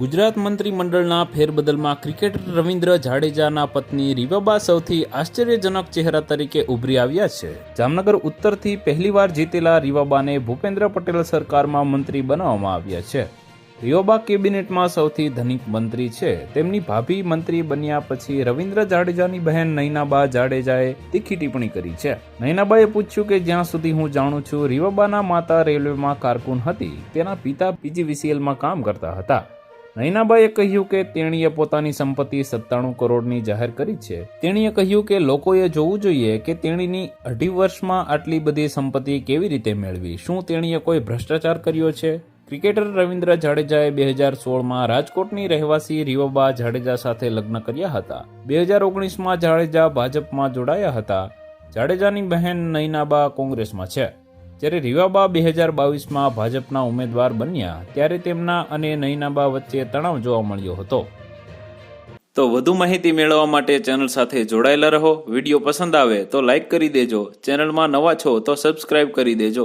ગુજરાત મંત્રીમંડળના ફેરબદલમાં ક્રિકેટર રવિન્દ્ર જાડેજાના પત્ની રીવાબા સૌથી આશ્ચર્યજનક ચહેરા તરીકે ઉભરી આવ્યા છે. જામનગર ઉત્તરથી પહેલીવાર જીતેલા રીવાબાને ભૂપેન્દ્ર પટેલ સરકારમાં મંત્રી બનાવવામાં આવ્યા છે. રીવાબા કેબિનેટમાં સૌથી ધનિક મંત્રી છે. તેમની ભાભી મંત્રી બન્યા પછી રવિન્દ્ર જાડેજાની બહેન નૈનાબા જાડેજાએ તીખી ટિપ્પણી કરી છે. નૈનાબાએ પૂછ્યું કે જ્યાં સુધી હું જાણું છું, રીવાબાના માતા રેલવેમાં કારકુન હતી, તેના પિતા પીજીવીસીએલમાં કામ કરતા હતા. નૈનાબાએ કહ્યું કે તેણીએ પોતાની સંપત્તિ સત્તાણું કરોડની જાહેર કરી છે. તેણીએ કહ્યું કે લોકોએ જોવું જોઈએ કે તેણીની અઢી વર્ષમાં આટલી બધી સંપત્તિ કેવી રીતે મેળવી? શું તેણીએ કોઈ ભ્રષ્ટાચાર કર્યો છે? ક્રિકેટર રવિન્દ્ર જાડેજાએ બે હજાર સોળમાં રાજકોટની રહેવાસી રીવાબા જાડેજા સાથે લગ્ન કર્યા હતા. બે હજાર ઓગણીસમાં જાડેજા ભાજપમાં જોડાયા હતા. જાડેજાની બહેન નૈનાબા કોંગ્રેસમાં છે. જ્યારે રીવાબા બે હજાર બાવીસમાં ભાજપના ઉમેદવાર બન્યા, ત્યારે તેમના અને નૈનાબા વચ્ચે તણાવ જોવા મળ્યો હતો. તો વધુ માહિતી મેળવવા માટે ચેનલ સાથે જોડાયેલા રહો. વીડિયો પસંદ આવે તો લાઈક કરી દેજો. ચેનલમાં નવા છો તો સબસ્ક્રાઇબ કરી દેજો.